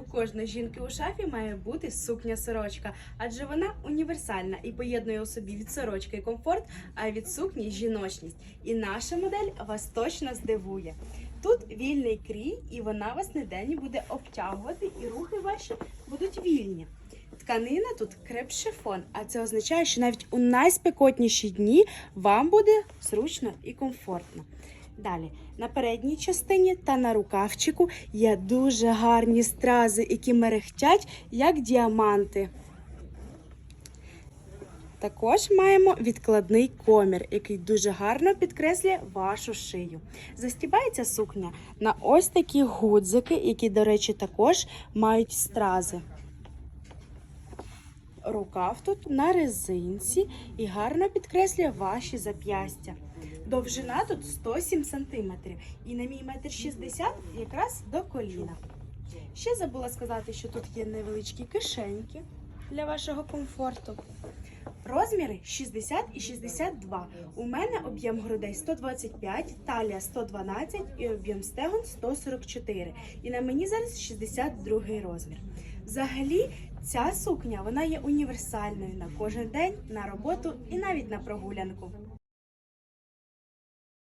У кожної жінки у шафі має бути сукня-сорочка, адже вона універсальна і поєднує у собі від сорочки комфорт, а від сукні жіночність. І наша модель вас точно здивує. Тут вільний крій, і вона вас ніде не буде обтягувати, і рухи ваші будуть вільні. Тканина тут креп-шифон, а це означає, що навіть у найспекотніші дні вам буде зручно і комфортно. Далі, на передній частині та на рукавчику є дуже гарні стрази, які мерехтять, як діаманти. Також маємо відкладний комір, який дуже гарно підкреслює вашу шию. Застібається сукня на ось такі гудзики, які, до речі, також мають стрази. Рукав тут на резинці і гарно підкреслює ваші зап'ястя. Довжина тут 107 см і на мій метр 60 якраз до коліна. Ще забула сказати, що тут є невеличкі кишеньки для вашого комфорту. Розміри 60 і 62. У мене об'єм грудей 125, талія 112 і об'єм стегон 144. І на мені зараз 62 розмір. Взагалі, ця сукня вона є універсальною на кожен день, на роботу і навіть на прогулянку.